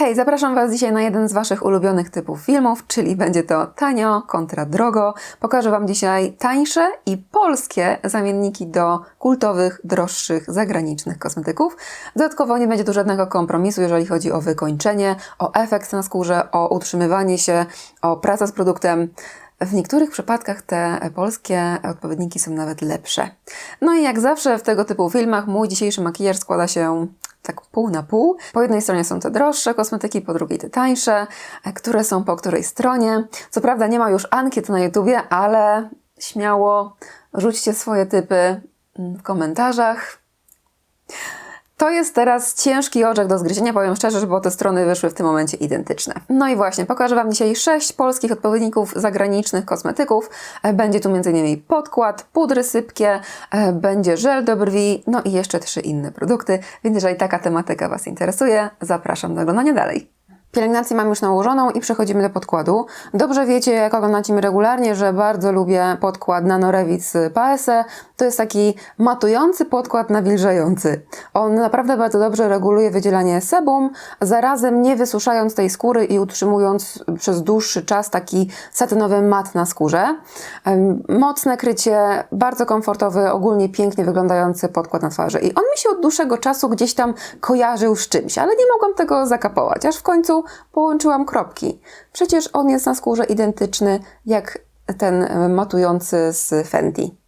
Hej, zapraszam Was dzisiaj na jeden z Waszych ulubionych typów filmów, czyli będzie to tanio kontra drogo. Pokażę Wam dzisiaj tańsze i polskie zamienniki do kultowych, droższych, zagranicznych kosmetyków. Dodatkowo nie będzie tu żadnego kompromisu, jeżeli chodzi o wykończenie, o efekt na skórze, o utrzymywanie się, o pracę z produktem. W niektórych przypadkach te polskie odpowiedniki są nawet lepsze. No i jak zawsze w tego typu filmach mój dzisiejszy makijaż składa się tak pół na pół. Po jednej stronie są te droższe kosmetyki, po drugiej te tańsze, e, które są po której stronie. Co prawda nie ma już ankiet na YouTubie, ale śmiało rzućcie swoje typy mm, w komentarzach. To jest teraz ciężki orzech do zgryzienia, powiem szczerze, bo te strony wyszły w tym momencie identyczne. No i właśnie, pokażę Wam dzisiaj sześć polskich odpowiedników zagranicznych kosmetyków. E, Będzie tu m.in. podkład, pudry sypkie, e, będzie żel do brwi, no i jeszcze trzy inne produkty. Więc jeżeli taka tematyka Was interesuje, zapraszam do oglądania dalej. Pielęgnację mam już nałożoną i przechodzimy do podkładu. Dobrze wiecie, jak oglądacie regularnie, że bardzo lubię podkład Nanorevit z PSE. To jest taki matujący podkład nawilżający. On naprawdę bardzo dobrze reguluje wydzielanie sebum, zarazem nie wysuszając tej skóry i utrzymując przez dłuższy czas taki satynowy mat na skórze. Mocne krycie, bardzo komfortowy, ogólnie pięknie wyglądający podkład na twarzy. I on mi się od dłuższego czasu gdzieś tam kojarzył z czymś, ale nie mogłam tego zakapować, aż w końcu połączyłam kropki. Przecież on jest na skórze identyczny jak ten matujący z Fenty.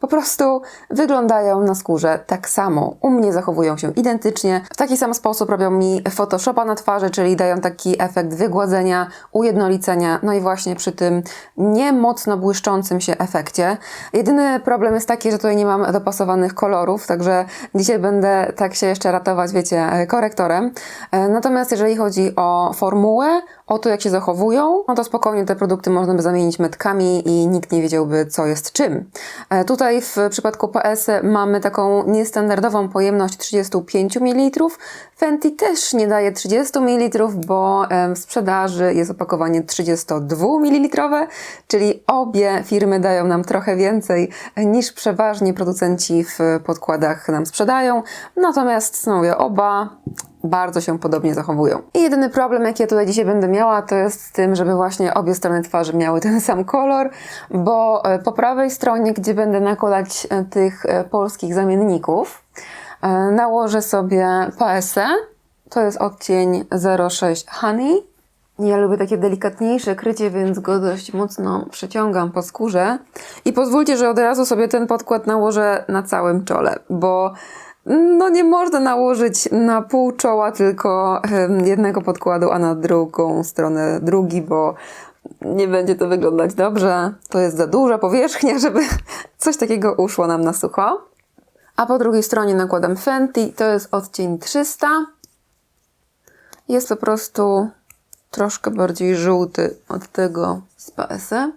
Po prostu wyglądają na skórze tak samo. U mnie zachowują się identycznie. W taki sam sposób robią mi Photoshopa na twarzy, czyli dają taki efekt wygładzenia, ujednolicenia, no i właśnie przy tym nie mocno błyszczącym się efekcie. Jedyny problem jest taki, że tutaj nie mam dopasowanych kolorów, także dzisiaj będę tak się jeszcze ratować, wiecie, korektorem. E, Natomiast jeżeli chodzi o formułę, o to, jak się zachowują, no to spokojnie te produkty można by zamienić metkami i nikt nie wiedziałby, co jest czym. E, Tutaj w przypadku PS mamy taką niestandardową pojemność 35 ml. Fenty też nie daje 30 ml, bo w sprzedaży jest opakowanie 32 ml, czyli obie firmy dają nam trochę więcej niż przeważnie producenci w podkładach nam sprzedają. Natomiast, no mówię, oba bardzo się podobnie zachowują. I jedyny problem, jaki ja tutaj dzisiaj będę miała, to jest z tym, żeby właśnie obie strony twarzy miały ten sam kolor, bo e, po prawej stronie, gdzie będę nakładać e, tych e, polskich zamienników, nałożę sobie PSE, to jest odcień 06 Honey. Ja lubię takie delikatniejsze krycie, więc go dość mocno przeciągam po skórze. I pozwólcie, że od razu sobie ten podkład nałożę na całym czole, bo no nie można nałożyć na pół czoła tylko jednego podkładu, a na drugą stronę drugi, bo nie będzie to wyglądać dobrze. To jest za duża powierzchnia, żeby coś takiego uszło nam na sucho. A po drugiej stronie nakładam Fenty, to jest odcień 300. Jest po prostu troszkę bardziej żółty od tego z PSE,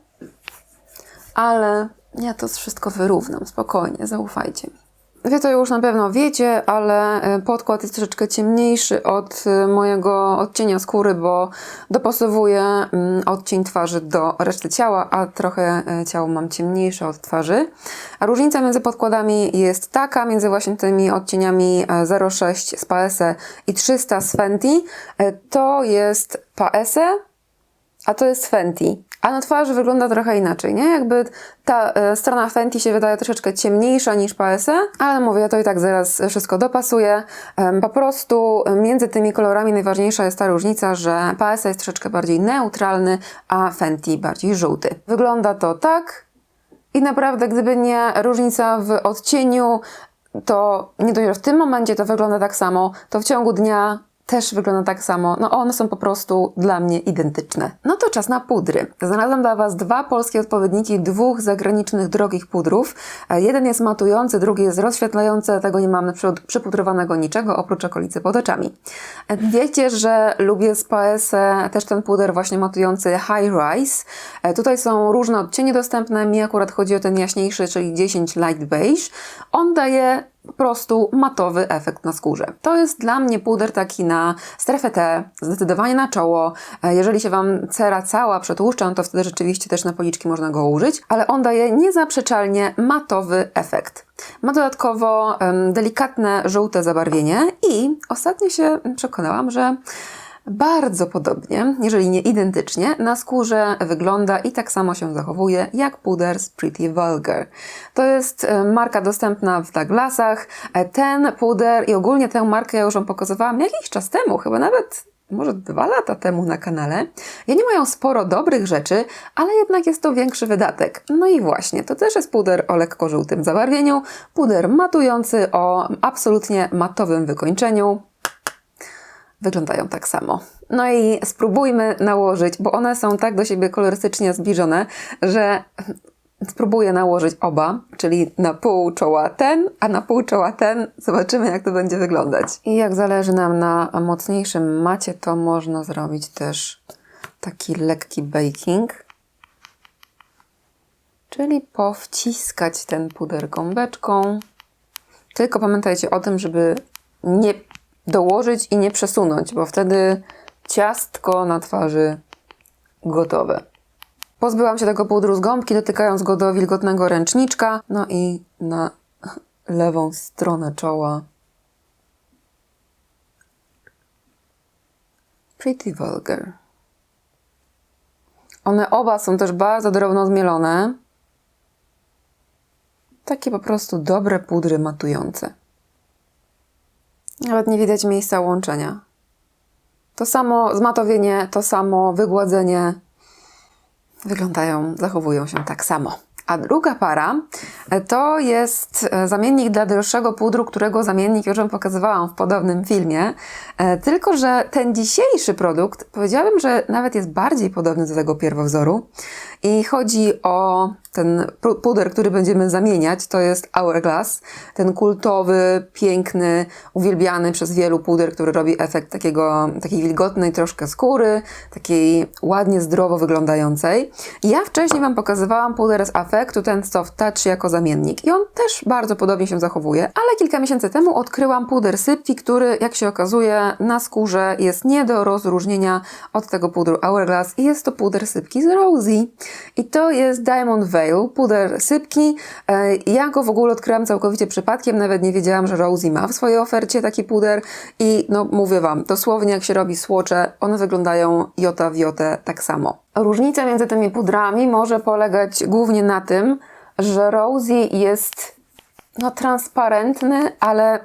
ale ja to wszystko wyrównam, spokojnie, zaufajcie mi. Wy to już na pewno wiecie, ale e, podkład jest troszeczkę ciemniejszy od e, mojego odcienia skóry, bo dopasowuję mm, odcień twarzy do reszty ciała, a trochę e, ciało mam ciemniejsze od twarzy. A różnica między podkładami jest taka, między właśnie tymi odcieniami e, 06 z PSE i 300 z Fenty, to jest PSE, a to jest Fenty. A na twarzy wygląda trochę inaczej, nie? Jakby ta e, strona Fenty się wydaje troszeczkę ciemniejsza niż PSE, ale mówię, ja to i tak zaraz wszystko dopasuję. Em, Po prostu między tymi kolorami najważniejsza jest ta różnica, że PSE jest troszeczkę bardziej neutralny, a Fenty bardziej żółty. Wygląda to tak i naprawdę gdyby nie różnica w odcieniu, to nie dość, że w tym momencie to wygląda tak samo, to w ciągu dnia też wygląda tak samo. No one są po prostu dla mnie identyczne. No to czas na pudry. Znalazłam dla Was dwa polskie odpowiedniki dwóch zagranicznych drogich pudrów. Jeden jest matujący, drugi jest rozświetlający, tego nie mam przypudrowanego niczego oprócz okolicy pod oczami. Wiecie, że lubię z PSE też ten puder właśnie matujący High Rise. Tutaj są różne odcienie dostępne, mi akurat chodzi o ten jaśniejszy, czyli 10 Light Beige. On daje po prostu matowy efekt na skórze. To jest dla mnie puder taki na strefę T, zdecydowanie na czoło. E, Jeżeli się Wam cera cała przetłuszcza, no to wtedy rzeczywiście też na policzki można go użyć, ale on daje niezaprzeczalnie matowy efekt. Ma dodatkowo delikatne żółte zabarwienie i ostatnio się przekonałam, że bardzo podobnie, jeżeli nie identycznie, na skórze wygląda i tak samo się zachowuje jak puder z Pretty Vulgar. To jest e, marka dostępna w Douglasach. E, Ten puder i ogólnie tę markę ja już Wam pokazywałam jakiś czas temu, chyba nawet może dwa lata temu na kanale. I oni mają sporo dobrych rzeczy, ale jednak jest to większy wydatek. No i właśnie, to też jest puder o lekko żółtym zabarwieniu, puder matujący o absolutnie matowym wykończeniu. Wyglądają tak samo. No i spróbujmy nałożyć, bo one są tak do siebie kolorystycznie zbliżone, że spróbuję nałożyć oba, czyli na pół czoła ten, a na pół czoła ten. Zobaczymy, jak to będzie wyglądać. I jak zależy nam na mocniejszym macie, to można zrobić też taki lekki baking. Czyli powciskać ten puder gąbeczką. Tylko pamiętajcie o tym, żeby nie dołożyć i nie przesunąć, bo wtedy ciastko na twarzy gotowe. Pozbyłam się tego pudru z gąbki, dotykając go do wilgotnego ręczniczka. No i na lewą stronę czoła. Pretty Vulgar. One oba są też bardzo drobno zmielone. Takie po prostu dobre pudry matujące. Nawet nie widać miejsca łączenia. To samo zmatowienie, to samo wygładzenie wyglądają, zachowują się tak samo. A druga para e, to jest e, zamiennik dla droższego pudru, którego zamiennik już Wam pokazywałam w podobnym filmie. E, tylko, że ten dzisiejszy produkt powiedziałabym, że nawet jest bardziej podobny do tego pierwowzoru. I chodzi o ten puder, który będziemy zamieniać. To jest Hourglass. Ten kultowy, piękny, uwielbiany przez wielu puder, który robi efekt takiego, takiej wilgotnej troszkę skóry, takiej ładnie, zdrowo wyglądającej. Ja wcześniej Wam pokazywałam puder z Affectu, ten Soft Touch jako zamiennik. I on też bardzo podobnie się zachowuje, ale kilka miesięcy temu odkryłam puder Sypki, który, jak się okazuje, na skórze jest nie do rozróżnienia od tego pudru Hourglass i jest to puder Sypki z Rosie. I to jest Diamond Veil, puder sypki. E, ja go w ogóle odkryłam całkowicie przypadkiem, nawet nie wiedziałam, że Rosie ma w swojej ofercie taki puder i no mówię Wam, dosłownie jak się robi słocze, one wyglądają jota w jotę tak samo. Różnica między tymi pudrami może polegać głównie na tym, że Rosie jest no transparentny, ale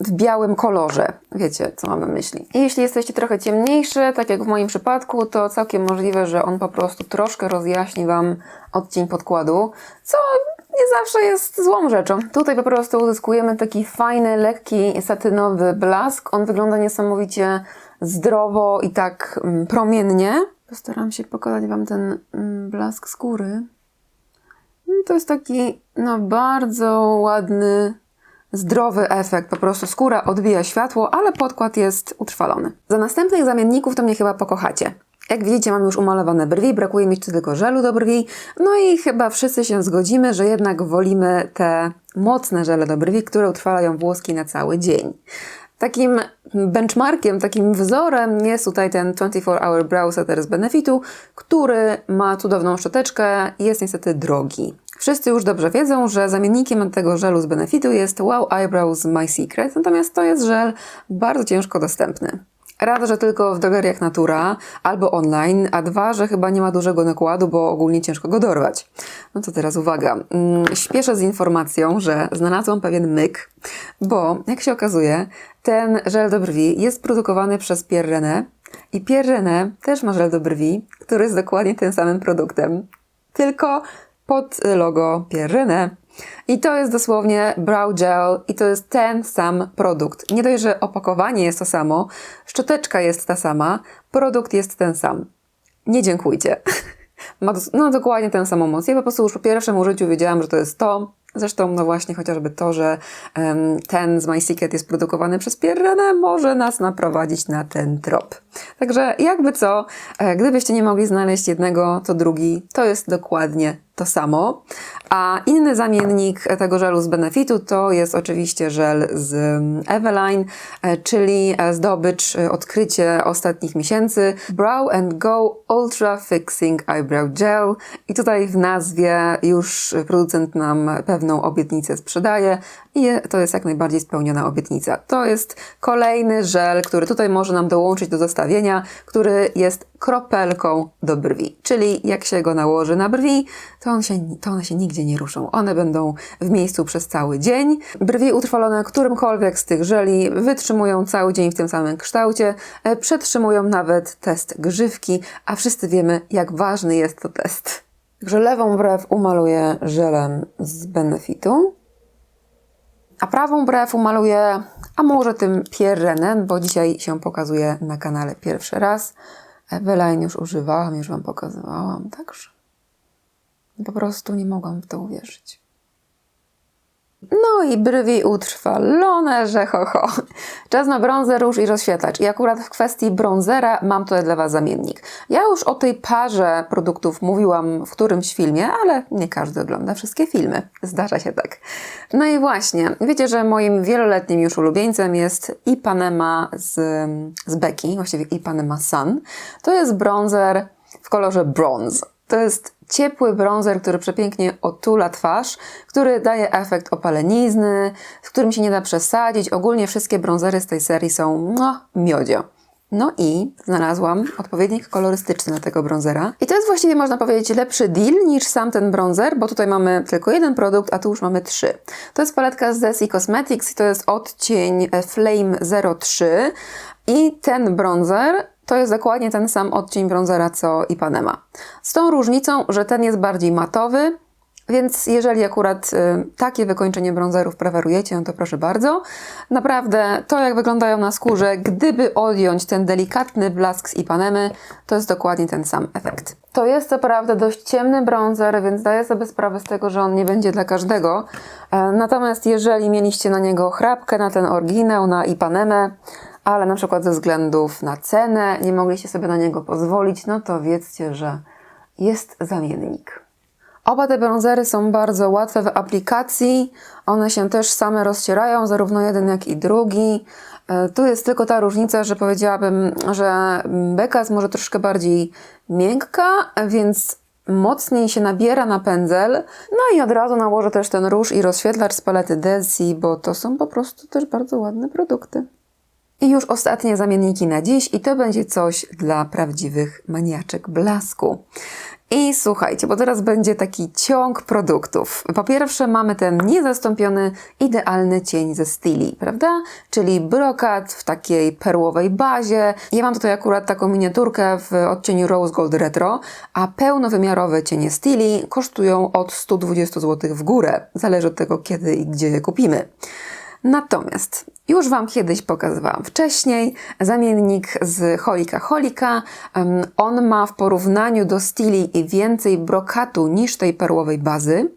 w białym kolorze. Wiecie, co mam na myśli. I jeśli jesteście trochę ciemniejszy, tak jak w moim przypadku, to całkiem możliwe, że on po prostu troszkę rozjaśni Wam odcień podkładu, co nie zawsze jest złą rzeczą. Tutaj po prostu uzyskujemy taki fajny, lekki, satynowy blask. On wygląda niesamowicie zdrowo i tak mm, promiennie. Postaram się pokazać Wam ten mm, blask skóry. To jest taki, no, bardzo ładny, zdrowy efekt. Po prostu skóra odbija światło, ale podkład jest utrwalony. Za następnych zamienników to mnie chyba pokochacie. Jak widzicie, mam już umalowane brwi, brakuje mi jeszcze tylko żelu do brwi. No i chyba wszyscy się zgodzimy, że jednak wolimy te mocne żele do brwi, które utrwalają włoski na cały dzień. Takim benchmarkiem, takim wzorem jest tutaj ten 24 Hour Brow Setter z Benefitu, który ma cudowną szczoteczkę i jest niestety drogi. Wszyscy już dobrze wiedzą, że zamiennikiem tego żelu z Benefitu jest Wow Eyebrows My Secret, natomiast to jest żel bardzo ciężko dostępny. Raz, że tylko w drogeriach Natura albo online, a dwa, że chyba nie ma dużego nakładu, bo ogólnie ciężko go dorwać. No to teraz uwaga. Mm, śpieszę z informacją, że znalazłam pewien myk, bo jak się okazuje, ten żel do brwi jest produkowany przez Pierre René i Pierre René też ma żel do brwi, który jest dokładnie tym samym produktem. Tylko pod logo Pierre René. I to jest dosłownie brow gel i to jest ten sam produkt. Nie dość, że opakowanie jest to samo, szczoteczka jest ta sama, produkt jest ten sam. Nie dziękujcie. Ma no, dokładnie tę samą moc. Ja po prostu już po pierwszym użyciu wiedziałam, że to jest to. Zresztą, no właśnie, chociażby to, że um, ten z My Secret jest produkowany przez Pierrenę, może nas naprowadzić na ten trop. Także jakby co, e, gdybyście nie mogli znaleźć jednego, to drugi, to jest dokładnie to samo. A inny zamiennik tego żelu z Benefitu to jest oczywiście żel z mm, Eveline, e, czyli e, zdobycz, e, odkrycie ostatnich miesięcy Brow and Go Ultra Fixing Eyebrow Gel. I tutaj w nazwie już producent nam pewną obietnicę sprzedaje i to jest jak najbardziej spełniona obietnica. To jest kolejny żel, który tutaj może nam dołączyć do zestawienia, który jest kropelką do brwi. Czyli jak się go nałoży na brwi, to, on się, to one się nigdzie nie ruszą. One będą w miejscu przez cały dzień. Brwi utrwalone którymkolwiek z tych żeli wytrzymują cały dzień w tym samym kształcie, e, przetrzymują nawet test grzywki, a wszyscy wiemy, jak ważny jest to test. Także lewą brew umaluję żelem z Benefitu, a prawą brew umaluję, a może tym Pierrenem, bo dzisiaj się pokazuje na kanale pierwszy raz. Eveline już używałam, już Wam pokazywałam, także po prostu nie mogłam w to uwierzyć. I brwi utrwalone, że ho, ho. Czas na brązer, róż i rozświetlacz. I akurat w kwestii brązera mam tutaj dla Was zamiennik. Ja już o tej parze produktów mówiłam w którymś filmie, ale nie każdy ogląda wszystkie filmy. Zdarza się tak. No i właśnie, wiecie, że moim wieloletnim już ulubieńcem jest Ipanema z, z Becky, właściwie Ipanema Sun. To jest brązer w kolorze bronze. To jest ciepły bronzer, który przepięknie otula twarz, który daje efekt opalenizny, z którym się nie da przesadzić. Ogólnie wszystkie bronzery z tej serii są no, miodzio. No i znalazłam odpowiednik kolorystyczny na tego bronzera. I to jest właściwie, można powiedzieć, lepszy deal niż sam ten bronzer, bo tutaj mamy tylko jeden produkt, a tu już mamy trzy. To jest paletka z Desi Cosmetics i to jest odcień Flame 03. I ten bronzer to jest dokładnie ten sam odcień bronzera co Ipanema. Z tą różnicą, że ten jest bardziej matowy, więc jeżeli akurat y, takie wykończenie bronzerów preferujecie, no to proszę bardzo. Naprawdę to jak wyglądają na skórze, gdyby odjąć ten delikatny blask z Ipanemy, to jest dokładnie ten sam efekt. To jest co prawda dość ciemny bronzer, więc daję sobie sprawę z tego, że on nie będzie dla każdego. E, natomiast jeżeli mieliście na niego chrapkę, na ten oryginał, na Ipanemę, ale na przykład ze względów na cenę nie mogliście sobie na niego pozwolić, no to wiedzcie, że jest zamiennik. Oba te bronzery są bardzo łatwe w aplikacji. One się też same rozcierają, zarówno jeden jak i drugi. E, tu jest tylko ta różnica, że powiedziałabym, że beka jest może troszkę bardziej miękka, więc mocniej się nabiera na pędzel. No i od razu nałożę też ten róż i rozświetlacz z palety Desi, bo to są po prostu też bardzo ładne produkty. I już ostatnie zamienniki na dziś i to będzie coś dla prawdziwych maniaczek blasku. I słuchajcie, bo teraz będzie taki ciąg produktów. Po pierwsze mamy ten niezastąpiony, idealny cień ze Stili, prawda? Czyli brokat w takiej perłowej bazie. Ja mam tutaj akurat taką miniaturkę w odcieniu Rose Gold Retro, a pełnowymiarowe cienie Stili kosztują od 120 zł w górę. Zależy od tego, kiedy i gdzie je kupimy. Natomiast już Wam kiedyś pokazywałam wcześniej zamiennik z Holika Holika. On ma w porównaniu do Stili więcej brokatu niż tej perłowej bazy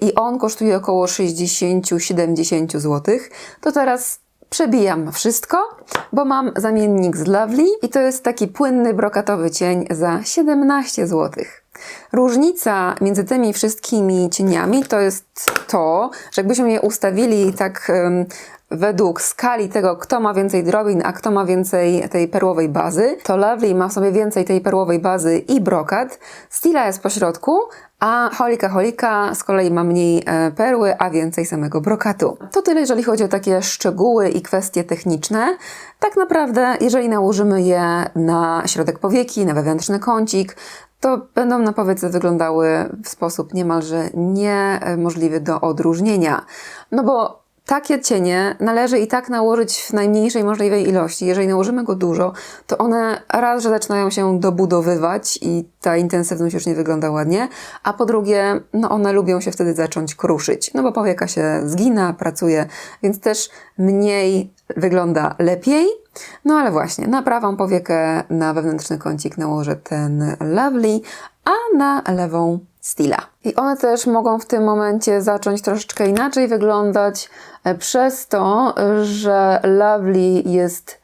i on kosztuje około 60-70 zł. To teraz przebijam wszystko, bo mam zamiennik z Lovely i to jest taki płynny brokatowy cień za 17 zł. Różnica między tymi wszystkimi cieniami to jest to, że jakbyśmy je ustawili tak um, według skali tego, kto ma więcej drobin, a kto ma więcej tej perłowej bazy, to Lovely ma w sobie więcej tej perłowej bazy i brokat. Stila jest po środku, a Holika Holika z kolei ma mniej e, perły, a więcej samego brokatu. To tyle, jeżeli chodzi o takie szczegóły i kwestie techniczne. Tak naprawdę, jeżeli nałożymy je na środek powieki, na wewnętrzny kącik, to będą na powiece wyglądały w sposób niemalże niemożliwy do odróżnienia. No bo takie cienie należy i tak nałożyć w najmniejszej możliwej ilości. Jeżeli nałożymy go dużo, to one raz, że zaczynają się dobudowywać i ta intensywność już nie wygląda ładnie, a po drugie, no one lubią się wtedy zacząć kruszyć, no bo powieka się zgina, pracuje, więc też mniej wygląda lepiej. No ale właśnie, na prawą powiekę, na wewnętrzny kącik nałożę ten Lovely, a na lewą Stila. I one też mogą w tym momencie zacząć troszeczkę inaczej wyglądać, e, przez to, że Lovely jest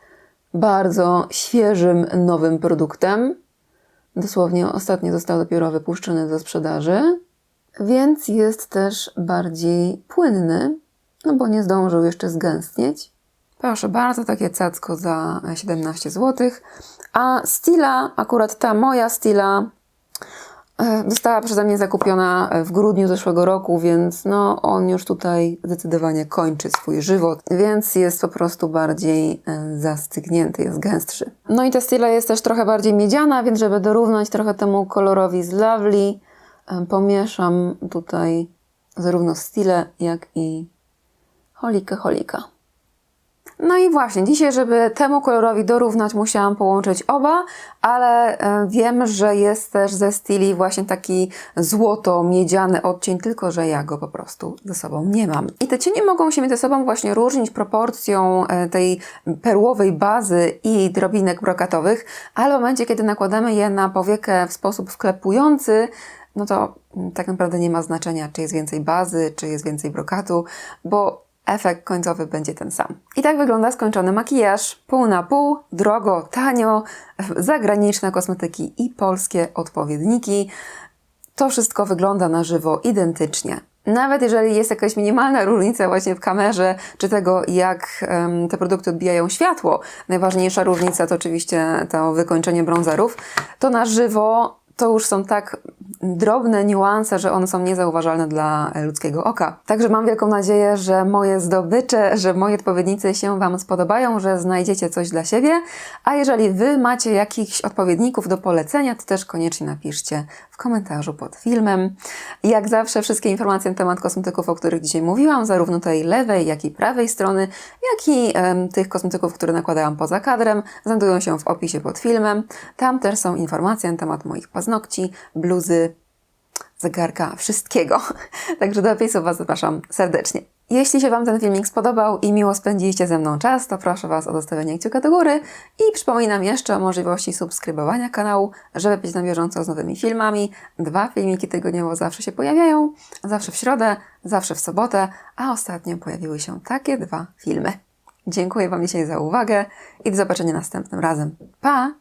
bardzo świeżym, nowym produktem. Dosłownie ostatnio został dopiero wypuszczony do sprzedaży, więc jest też bardziej płynny, no bo nie zdążył jeszcze zgęstnieć. Proszę bardzo, takie cacko za 17 zł. A Stila, akurat ta moja Stila, została przeze mnie zakupiona w grudniu zeszłego roku, więc no on już tutaj zdecydowanie kończy swój żywot, więc jest po prostu bardziej e, zastygnięty, jest gęstszy. No i ta Stila jest też trochę bardziej miedziana, więc żeby dorównać trochę temu kolorowi z Lovely, e, pomieszam tutaj zarówno Stilę, jak i holikę holika. No i właśnie, dzisiaj, żeby temu kolorowi dorównać, musiałam połączyć oba, ale e, wiem, że jest też ze styli właśnie taki złoto-miedziany odcień, tylko że ja go po prostu ze sobą nie mam. I te cienie mogą się między sobą właśnie różnić proporcją e, tej perłowej bazy i drobinek brokatowych, ale w momencie, kiedy nakładamy je na powiekę w sposób wklepujący, no to mm, tak naprawdę nie ma znaczenia, czy jest więcej bazy, czy jest więcej brokatu, bo efekt końcowy będzie ten sam. I tak wygląda skończony makijaż. Pół na pół, drogo, tanio, zagraniczne kosmetyki i polskie odpowiedniki. To wszystko wygląda na żywo identycznie. Nawet jeżeli jest jakaś minimalna różnica właśnie w kamerze, czy tego, jak em, te produkty odbijają światło, najważniejsza różnica to oczywiście to wykończenie brązerów, to na żywo to już są tak drobne niuanse, że one są niezauważalne dla ludzkiego oka. Także mam wielką nadzieję, że moje zdobycze, że moi odpowiednicy się Wam spodobają, że znajdziecie coś dla siebie. A jeżeli Wy macie jakichś odpowiedników do polecenia, to też koniecznie napiszcie w komentarzu pod filmem. Jak zawsze wszystkie informacje na temat kosmetyków, o których dzisiaj mówiłam, zarówno tej lewej, jak i prawej strony, jak i em, tych kosmetyków, które nakładałam poza kadrem, znajdują się w opisie pod filmem. Tam też są informacje na temat moich paznokci, bluzy, zegarka, wszystkiego. Także do opisu Was zapraszam serdecznie. Jeśli się Wam ten filmik spodobał i miło spędziliście ze mną czas, to proszę Was o zostawienie kciuka do góry i przypominam jeszcze o możliwości subskrybowania kanału, żeby być na bieżąco z nowymi filmami. Dwa filmiki tygodniowo zawsze się pojawiają, zawsze w środę, zawsze w sobotę, a ostatnio pojawiły się takie dwa filmy. Dziękuję Wam dzisiaj za uwagę i do zobaczenia następnym razem. Pa!